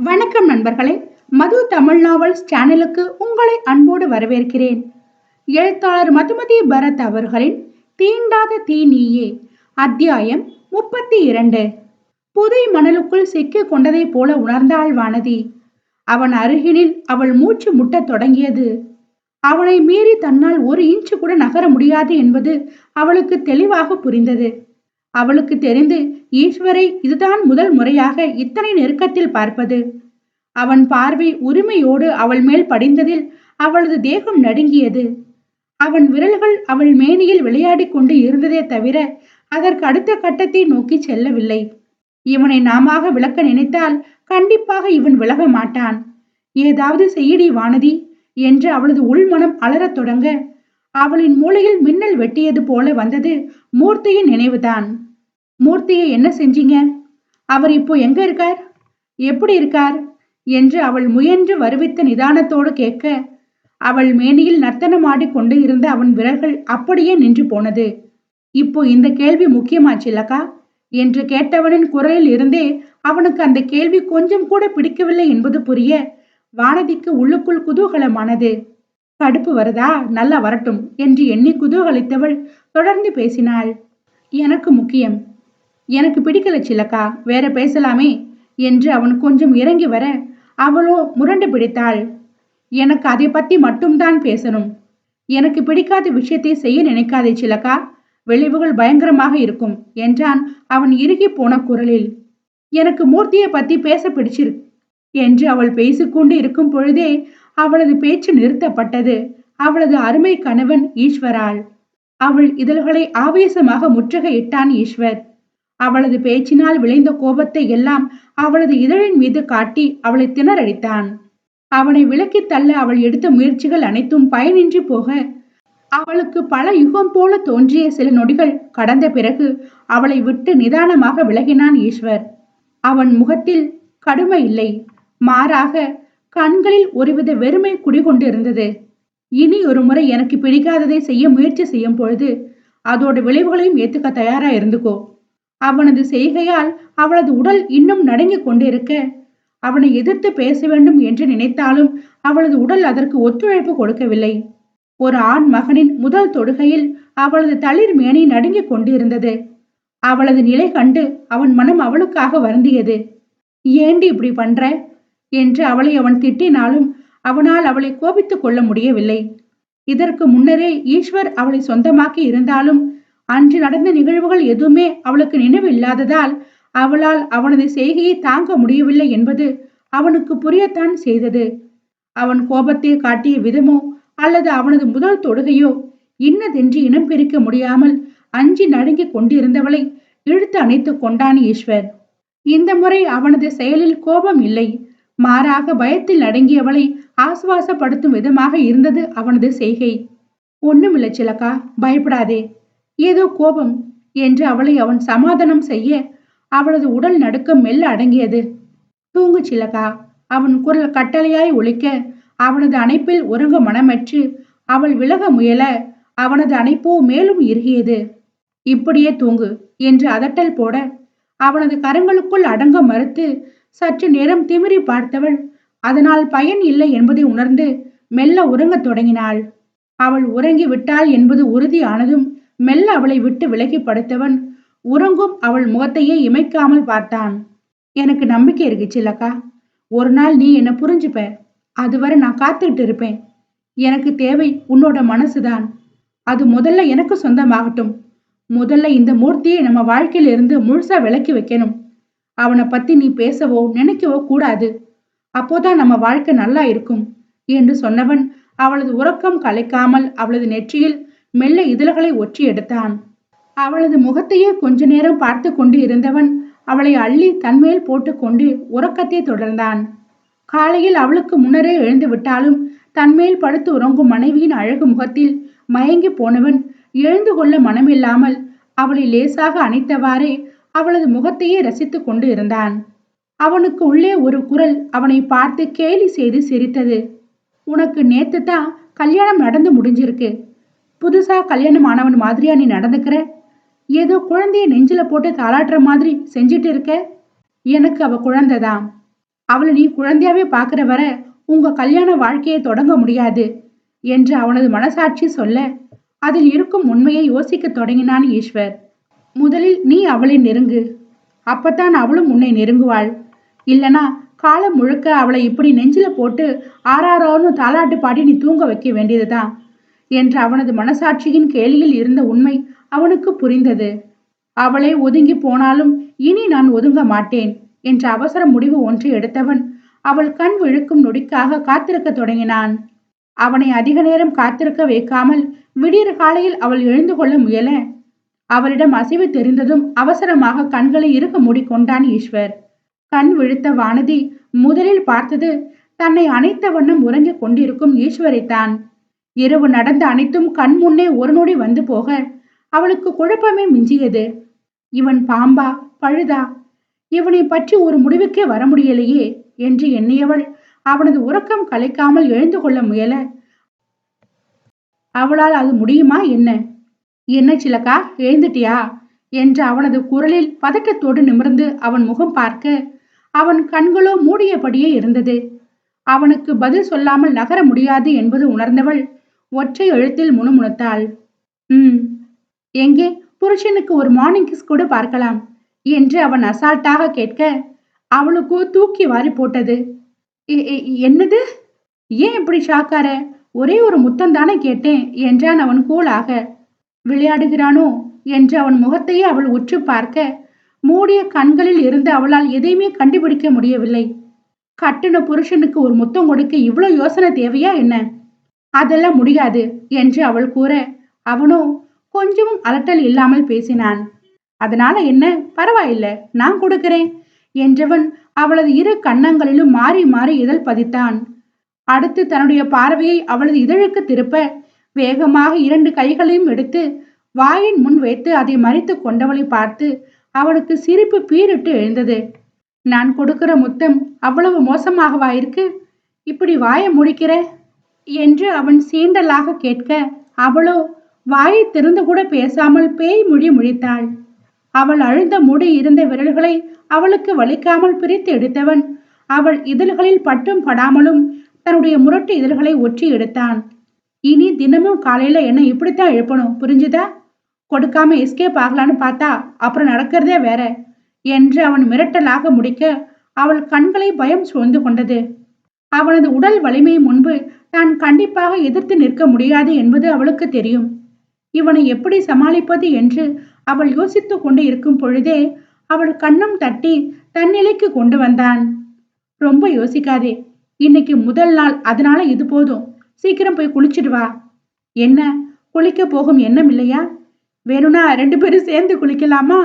வணக்கம் நண்பர்களே மது தமிழ் நாவல்ஸ் சேனலுக்கு உங்களை அன்போடு வரவேற்கிறேன். எழுத்தாளர் மதுமதி பரத் அவர்களின் தீண்டாத தீ நீயே அத்தியாயம் முப்பத்தி இரண்டு புதை மணலுக்குள் சிக்கிக் கொண்டதைப் போல உணர்ந்தாள் வானதி அவன் அருகினில் அவள் மூச்சு முட்டத் தொடங்கியது. அவனை மீறி தன்னால் ஒரு இன்ச்சு கூட நகர முடியாது என்பது அவளுக்கு தெளிவாக புரிந்தது. அவளுக்கு தெரிந்து ஈஸ்வரை இதுதான் முதல் முறையாக இத்தனை நெருக்கத்தில் பார்ப்பது. அவன் பார்வை உரிமையோடு அவள் மேல் படிந்ததில் அவளது தேகம் நடுங்கியது. அவன் விரல்கள் அவள் மேனியில் விளையாடிக் கொண்டு இருந்ததே தவிர அதற்கு அடுத்த கட்டத்தை நோக்கி செல்லவில்லை. இவனை நாமாக விளக்க நினைத்தால் கண்டிப்பாக இவன் விலக மாட்டான். ஏதாவது செய்யடி வானதி என்று அவளது உள்மனம் அலறத் தொடங்க அவளின் மூளையில் மின்னல் வெட்டியது போல வந்தது மூர்த்தியின் நினைவுதான். மூர்த்தியை என்ன செஞ்சீங்க? அவர் இப்போ எங்க இருக்கார்? எப்படி இருக்கார்? என்று அவள் முயன்று வருவித்த நிதானத்தோடு கேட்க அவள் மேனியில் நர்த்தனமாடி கொண்டு இருந்த அவன் விரல்கள் அப்படியே நின்று போனது. இப்போ இந்த கேள்வி முக்கியமாச்சில்லக்கா என்று கேட்டவனின் குரலில் இருந்தே அவனுக்கு அந்த கேள்வி கொஞ்சம் கூட பிடிக்கவில்லை என்பது புரிய வானதிக்கு உள்ளுக்குள் குதூகலமானது. கடுப்பு வருதா? நல்லா வரட்டும் என்று எண்ணி குதூகலித்தவள் தொடர்ந்து பேசினாள். எனக்கு முக்கியம். எனக்கு பிடிக்கல சிலக்கா வேற பேசலாமே என்று அவன் கொஞ்சம் இறங்கி வர அவளோ முரண்டு பிடித்தாள். எனக்கு அதை பத்தி மட்டும்தான் பேசணும். எனக்கு பிடிக்காத விஷயத்தை செய்ய நினைக்காதே சிலக்கா விளைவுகள் பயங்கரமாக இருக்கும் என்றான் அவன் இறுகி போன குரலில். எனக்கு மூர்த்தியை பத்தி பேச பிடிச்சிருக்கு என்று அவள் பேசிக்கொண்டு இருக்கும் பொழுதே அவளது பேச்சு நிறுத்தப்பட்டது. அவளது அருமை கணவன் ஈஸ்வரால் அவள் இதழ்களை ஆவேசமாக முற்றுகையிட்டான் ஈஸ்வர். அவளது பேச்சினால் விளைந்த கோபத்தை எல்லாம் அவளது இதழின் மீது காட்டி அவளை திணறடித்தான். அவனை விலக்கித் தள்ள அவள் எடுத்த முயற்சிகள் அனைத்தும் பயனின்றி போக அவளுக்கு பல யுகம் போல தோன்றிய சில நொடிகள் கடந்த பிறகு அவளை விட்டு நிதானமாக விலகினான் ஈஸ்வர். அவன் முகத்தில் கடுமை இல்லை. மாறாக கண்களில் ஒருவித வெறுமை குடிகொண்டிருந்தது. இனி ஒரு முறை எனக்கு பிடிக்காததை செய்ய முயற்சி செய்யும் பொழுது அதோட விளைவுகளையும் ஏத்துக்க தயாரா இருந்துக்கோ. அவனது செய்கையால் அவளது உடல் இன்னும் நடுங்கிக் கொண்டிருக்க அவனை எதிர்த்து பேச வேண்டும் என்று நினைத்தாலும் அவளது உடல் அதற்கு ஒத்துழைப்பு கொடுக்கவில்லை. ஒரு ஆண் மகனின் முதல் தொடுகையில் அவளது தளிர் மேனி நடுங்கிக் கொண்டிருந்தது. அவளது நிலை கண்டு அவன் மனம் அவளுக்காக வருந்தியது. ஏண்டி இப்படி பண்ற? என்று அவளை அவன் திட்டினாலும் அவனால் அவளை கோபித்துக் கொள்ள முடியவில்லை. இதற்கு முன்னரே ஈஸ்வர் அவளை சொந்தமாக்கி இருந்தாலும் அன்று நடந்த நிகழ்வுகள் எதுவுமே அவளுக்கு நினைவு இல்லாததால் அவளால் அவனது செய்கையை தாங்க முடியவில்லை என்பது அவனுக்கு புரியத்தான் செய்தது. அவன் கோபத்தை காட்டிய விதமோ அல்லது அவனது முதல் தொடுகையோ இன்னதென்று இனம் பிரிக்க முடியாமல் அஞ்சி நடுங்கிக் கொண்டிருந்தவளை இழுத்து அணைத்துக் கொண்டான் ஈஸ்வர். இந்த முறை அவனது செயலில் கோபம் இல்லை. மாறாக பயத்தில் அடங்கியவளை ஆசுவாசப்படுத்தும் விதமாக இருந்தது அவனது செய்கை. ஒண்ணுமில்ல சிலக்கா பயப்படாதே. ஏதோ கோபம் என்று அவளை அவன் சமாதானம் செய்ய அவளது உடல் நடுக்கம் மெல்ல அடங்கியது. தூங்கு சிலக்கா அவன் குரல் கட்டளையாய் ஒழிக்க அவனது அணைப்பில் உறங்க மனமற்று அவள் விலக முயல அவனது அணைப்போ மேலும் இறுகியது. இப்படியே தூங்கு என்று அதட்டல் போட அவனது கரங்களுக்குள் அடங்க மறுத்து சற்று நேரம் திமிரி பார்த்தவள் அதனால் பயன் இல்லை என்பதை உணர்ந்து மெல்ல உறங்கத் தொடங்கினாள். அவள் உறங்கி விட்டாள் என்பது உறுதியானதும் மெல்ல அவளை விட்டு விலகி படுத்தவன் உறங்கும் அவள் முகத்தையே இமைக்காமல் பார்த்தான். எனக்கு நம்பிக்கை இருக்கு சில்லக்கா. ஒரு நாள் நீ என்ன புரிஞ்சுப்ப. அதுவரை நான் காத்துக்கிட்டு இருப்பேன். எனக்கு தேவை உன்னோட மனசுதான். அது முதல்ல எனக்கு சொந்தமாகட்டும். முதல்ல இந்த மூர்த்தியை நம்ம வாழ்க்கையில இருந்து முழுசா விலக்கி வைக்கணும். அவனை பத்தி நீ பேசவோ நினைக்கவோ கூடாது. அப்போதான் நம்ம வாழ்க்கை நல்லா இருக்கும் என்று சொன்னவன் அவளது உறக்கம் கலைக்காமல் அவளது நெற்றியில் மெல்ல இதழ்களை ஒற்றி எடுத்தான். அவளது முகத்தையே கொஞ்ச நேரம் பார்த்து கொண்டு இருந்தவன் அவளை அள்ளி தன்மேல் போட்டுக்கொண்டு உறக்கத்தை தொடர்ந்தான். காலையில் அவளுக்கு முன்னரே எழுந்து விட்டாலும் தன்மேல் படுத்து உறங்கும் மனைவியின் அழகு முகத்தில் மயங்கி போனவன் எழுந்து கொள்ள மனமில்லாமல் அவளை லேசாக அணைத்தவாறே அவளது முகத்தையே ரசித்து கொண்டு இருந்தான். அவனுக்கு உள்ளே ஒரு குரல் அவனை பார்த்து கேலி செய்து சிரித்தது. உனக்கு நேத்து தான் கல்யாணம் நடந்து முடிஞ்சிருக்கு. புதுசா கல்யாணம் ஆனவன் மாதிரியா நீ நடந்துக்கிற? ஏதோ குழந்தைய நெஞ்சில போட்டு தாளாட்டுற மாதிரி செஞ்சுட்டு இருக்க? எனக்கு அவ குழந்தைதான் அவளை நீ குழந்தையாவே பார்க்குற வர உங்க கல்யாண வாழ்க்கையை தொடங்க முடியாது என்று அவனது மனசாட்சி சொல்ல அதில் இருக்கும் உண்மையை யோசிக்க தொடங்கினான் ஈஸ்வர். முதலில் நீ அவளை நெருங்கு. அப்பத்தான் அவளும் உன்னை நெருங்குவாள். இல்லனா காலம் முழுக்க அவளை இப்படி நெஞ்சில போட்டு ஆறாரோன்னு தாலாட்டு பாடி நீ தூங்க வைக்க வேண்டியதுதான் என்ற அவனது மனசாட்சியின் கேலியில் இருந்த உண்மை அவனுக்கு புரிந்தது. அவளை ஒதுங்கி போனாலும் இனி நான் ஒதுங்க மாட்டேன் என்ற அவசர முடிவு ஒன்று எடுத்தவன் அவள் கண் விழுக்கும் நொடிக்காக காத்திருக்க தொடங்கினான். அவனை அதிக நேரம் காத்திருக்க வைக்காமல் விடியற் காலையில் அவள் எழுந்து கொள்ள முயல அவளிடம் அசைவு தெரிந்ததும் அவசரமாக கண்களை இருக்க மூடிக்கொண்டான் ஈஸ்வர். கண் விழுத்த வானதி முதலில் பார்த்தது தன்னை அனைத்த வண்ணம் உறங்கிக் கொண்டிருக்கும் ஈஸ்வரைத்தான். இரவு நடந்த அனைத்தும் கண் முன்னே ஒரு நொடி வந்து போக அவளுக்கு குழப்பமே மிஞ்சியது. இவன் பாம்பா பழுதா? இவனை பற்றி ஒரு முடிவுக்கே வர முடியலையே என்று எண்ணியவள் அவனது உறக்கம் கலைக்காமல் எழுந்து கொள்ள முயல. அவளால் அது முடியுமா என்ன? என்ன சிலக்கா எழுந்துட்டியா? என்று அவனது குரலில் பதட்டத்தோடு நிமிர்ந்து அவன் முகம் பார்க்க அவன் கண்களோ மூடியபடியே இருந்தது. அவனுக்கு பதில் சொல்லாமல் நகர முடியாது என்பது உணர்ந்தவள் ஒற்றை எழுத்தில் முணுமுணுத்தாள். ம் எங்கே? புருஷனுக்கு ஒரு மார்னிங் கிஸ் கூட பார்க்கலாம் என்று அவன் அசால்ட்டாக கேட்க அவளுக்கோ தூக்கி வாரி போட்டது. "எ- என்னது? ஏன் இப்படி ஷாக்கார ஒரே ஒரு முத்தம் தானே கேட்டேன் என்றான் அவன் கூலாக. விளையாடுகிறானோ என்று அவன் முகத்தையே அவள் உற்று பார்க்க மூடிய கண்களில் இருந்து அவளால் எதையுமே கண்டுபிடிக்க முடியவில்லை. கட்டுன புருஷனுக்கு ஒரு முத்தம் கொடுக்க இவ்வளோ யோசனை தேவையா என்ன? அதெல்லாம் முடியாது என்று அவள் கூற அவனோ கொஞ்சமும் அலட்டல் இல்லாமல் பேசினான். அதனால என்ன? பரவாயில்ல நான் கொடுக்கிறேன் என்றவன் அவளது இரு கன்னங்களிலும் மாறி மாறி இதழ் பதித்தான். அடுத்து தன்னுடைய பார்வையை அவளது இதழுக்கு திருப்ப வேகமாக இரண்டு கைகளையும் எடுத்து வாயின் முன் வைத்து அதை மறைத்து கொண்டவளை பார்த்து அவனுக்கு சிரிப்பு பீரிட்டு எழுந்தது. நான் கொடுக்கிற முத்தம் அவ்வளவு மோசமாகவா இருக்கு இப்படி வாயை முடிக்கிற? என்று அவன் சீண்டலாக கேட்க அவளோ வாயை திறந்து கூட பேசாமல் பேய் மொழி முழித்தாள். அவள் அழுந்த முடி இருந்த விரல்களை அவளுக்கு வலிக்காமல் பிரித்து எடுத்தவன் அவள் இதழ்களில் பட்டும் படாமலும் தன்னுடைய முரட்டு இதழ்களை ஒற்றி எடுத்தான். இனி தினமும் காலையில என்ன இப்படித்தான் எழுப்பணும்? புரிஞ்சுதா? கொடுக்காம எஸ்கேப் ஆகலான்னு பார்த்தா அப்புறம் நடக்கிறதே வேற என்று அவன் மிரட்டலாக முடிக்க அவள் கண்களை பயம் சூழ்ந்து கொண்டது. அவனது உடல் வலிமை முன்பு தான் கண்டிப்பாக எதிர்த்து நிற்க முடியாது என்பது அவளுக்கு தெரியும். இவனை எப்படி சமாளிப்பது என்று அவள் யோசித்துக் கொண்டு இருக்கும் பொழுதே அவள் கண்ணம் தட்டி தன்னிலைக்கு கொண்டு வந்தான். ரொம்ப யோசிக்காதே. இன்னைக்கு முதல் நாள். அதனால இது போதும். சீக்கிரம் போய் குளிச்சிட்டு வா. என்ன? குளிக்க போகும் எண்ணம் இல்லையா? வேணும்னா ரெண்டு பேரும் சேர்ந்து குளிக்கலாமா?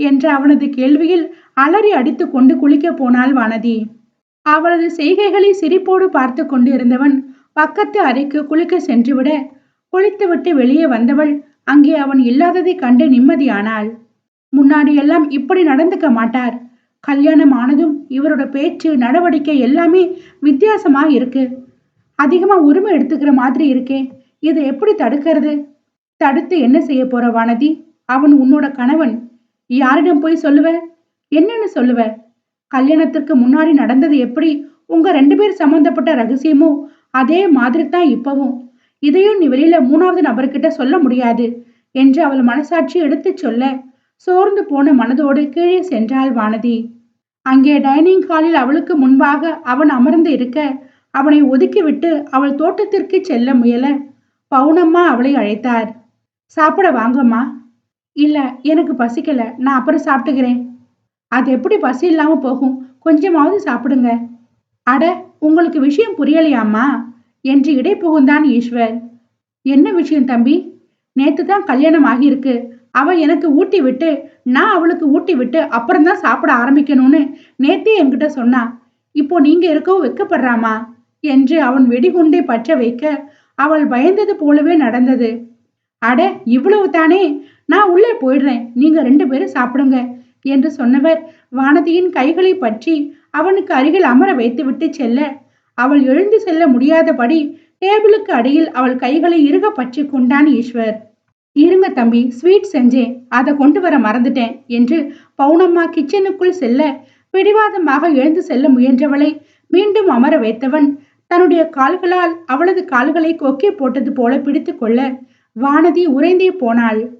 என்ற அவனது கேள்வியில் அலறி அடித்து கொண்டு குளிக்க போனாள் வானதி. அவளது செய்கைகளை சிரிப்போடு பார்த்து கொண்டிருந்தவன் பக்கத்து அறைக்கு குளிக்க சென்றுவிட குளித்துவிட்டு வெளியே வந்தவள் அங்கே அவன் இல்லாததை கண்டு நிம்மதியானாள். முன்னாடியெல்லாம் இப்படி நடந்துக்க மாட்டார். கல்யாணம் ஆனதும் இவரோட பேச்சு நடவடிக்கை எல்லாமே வித்தியாசமாக இருக்கு. அதிகமா உரிமை எடுத்துக்கிற மாதிரி இருக்கே. இதை எப்படி தடுக்கிறது? தடுத்து என்ன செய்ய போற வானதி? அவன் உன்னோட கணவன். யாரிடம் போய் சொல்லுவ? என்னன்னு சொல்லுவ? கல்யாணத்திற்கு முன்னாடி நடந்தது எப்படி? உங்க ரெண்டு பேர் சம்பந்தப்பட்ட ரகசியமோ? அதே மாதிரி தான் இப்பவும். இதையும் நீ வெளியில மூணாவது நபர்கிட்ட சொல்ல முடியாது என்று அவள் மனசாட்சி எடுத்துச் சொல்ல சோர்ந்து போன மனதோடு கீழே சென்றாள் வானதி. அங்கே டைனிங் ஹாலில் அவளுக்கு முன்பாக அவன் அமர்ந்து இருக்க அவனை ஒதுக்கிவிட்டு அவள் தோட்டத்திற்கு செல்ல முயல பவுனம்மா அவளை அழைத்தார். சாப்பிட வாங்கம்மா. இல்ல எனக்கு பசிக்கல. நான் அப்புறம் சாப்பிட்டுக்கிறேன். அது எப்படி பசி இல்லாம போகும்? கொஞ்சமாவது சாப்பிடுங்க. அட உங்களுக்கு விஷயம் புரியலையாம்மா? என்று இடை புகுந்தான் ஈஸ்வர். என்ன விஷயம் தம்பி? நேத்து தான் கல்யாணம் ஆகியிருக்கு. அவ எனக்கு ஊட்டி விட்டு நான் அவளுக்கு ஊட்டி விட்டு அப்புறம்தான் சாப்பிட ஆரம்பிக்கணும்னு நேத்தே என்கிட்ட சொன்னா. இப்போ நீங்க இருக்கவும் வெக்கப்படுறாமா? என்று அவன் வெடிகுண்டை பற்ற வைக்க அவள் பயந்தது போலவே நடந்தது. அட இவ்வளவு தானே? நான் உள்ளே போயிடுறேன். நீங்க ரெண்டு பேரும் சாப்பிடுங்க என்று சொன்னவர் வானதியின் கைகளை பற்றி அவனுக்கு அருகில் அமர வைத்துவிட்டு செல்ல அவள் எழுந்து செல்ல முடியாதபடி டேபிளுக்கு அடியில் அவள் கைகளை இறுக பற்றி கொண்டான் ஈஸ்வர். இருங்க தம்பி ஸ்வீட் செஞ்சேன். அதை கொண்டு வர மறந்துட்டேன் என்று பௌனம்மா கிச்சனுக்குள் செல்ல பிடிவாதமாக எழுந்து செல்ல முயன்றவளை மீண்டும் அமர வைத்தவன் தன்னுடைய கால்களால் அவளது கால்களை கொக்கி போட்டது போல பிடித்து கொள்ள வானதி உறைந்தே போனாள்.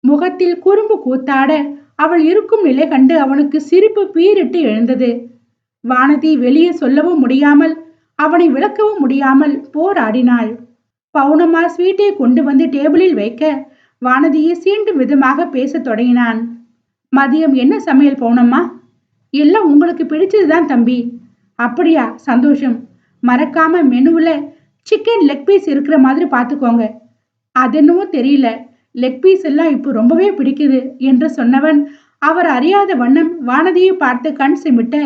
முகத்தில் குறும்பு கூத்தாட அவள் இருக்கும் நிலை கண்டு அவனுக்கு சிரிப்பு பீரிட்டு எழுந்தது. வானதி வெளியே சொல்லவும் முடியாமல் அவனை விளக்கவும் முடியாமல் போராடினாள். பவுனமா ஸ்வீட்டை கொண்டு வந்து டேபிளில் வைக்க வானதியை சீண்டும் விதமாக பேசத் தொடங்கினான். மதியம் என்ன சமையல் பவுனம்மா? எல்லாம் உங்களுக்கு பிடிச்சதுதான் தம்பி. அப்படியா சந்தோஷம். மறக்காம மெனுவில் சிக்கன் லெக் பீஸ் இருக்கிற மாதிரி பார்த்துக்கோங்க. அது என்னவோ தெரியல. லெக் பீஸ் எல்லாம் இப்போ ரொம்பவே பிடிக்குது என்று சொன்னவன் அவர் அறியாத வண்ணம் வானதியை பார்த்து கண் சிமிட்ட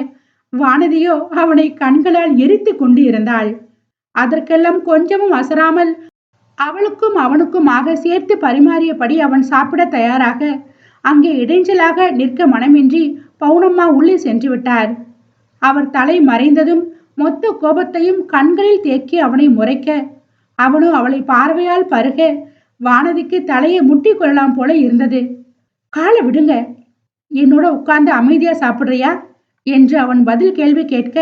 வானதியோ அவனை கண்களால் எரித்து கொண்டு இருந்தாள் அதற்கெல்லாம் கொஞ்சமும் அசராமல் அவளுக்கும் அவனுக்குமாக சேர்த்து பரிமாறியபடி அவன் சாப்பிட தயாராக அங்கே இடைஞ்சலாக நிற்க மனமின்றி பவுனம்மா உள்ளே சென்று விட்டார். அவர் தலை மறைந்ததும் மொத்த கோபத்தையும் கண்களில் தேக்கி அவனை முறைக்க. அவனோ அவளை பார்வையால் பருக வானதிக்கு தலையை முட்டி கொள்ளலாம் போல இருந்தது. காலை விடுங்க. என்னோட உட்கார்ந்து அமைதியா சாப்பிடுறியா? என்று அவன் பதில் கேள்வி கேட்க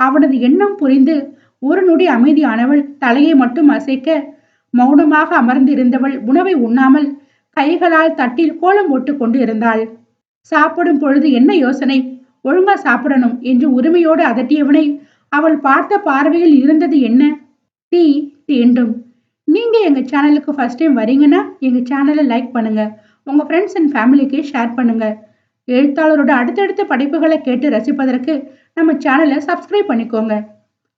அவனது எண்ணம் புரிந்து ஒரு நொடி அமைதியானவள் தலையை மட்டும் அசைக்க மௌனமாக அமர்ந்திருந்தவள் உணவை உண்ணாமல் கைகளால் தட்டில் கோலம் போட்டு கொண்டு இருந்தாள் சாப்பிடும் பொழுது என்ன யோசனை? ஒழுங்கா சாப்பிடணும் என்று உரிமையோடு அதட்டியவனை அவள் பார்த்த பார்வையில் இருந்தது என்ன? தீ தீண்டும். நீங்க எங்க சேனலுக்கு ஃபர்ஸ்ட் டைம் வரீங்கன்னா எங்க சேனலை லைக் பண்ணுங்க. உங்க ஃப்ரெண்ட்ஸ் அண்ட் ஃபேமிலிக்கு ஷேர் பண்ணுங்க. எழுத்தாளரோட அடுத்தடுத்த படைப்புகளை கேட்டு ரசிப்பதற்கு நம்ம சேனலை சப்ஸ்கிரைப் பண்ணிக்கோங்க.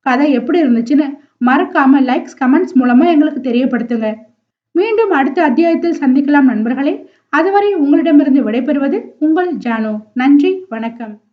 கதை எப்படி இருந்துச்சுன்னு மறக்காம லைக்ஸ் கமெண்ட்ஸ் மூலமா எங்களுக்கு தெரியப்படுத்துங்க. மீண்டும் அடுத்த அத்தியாயத்தில் சந்திக்கலாம் நண்பர்களே. அதுவரை உங்களிடமிருந்து விடைபெறுவது உங்கள் ஜானு. நன்றி வணக்கம்.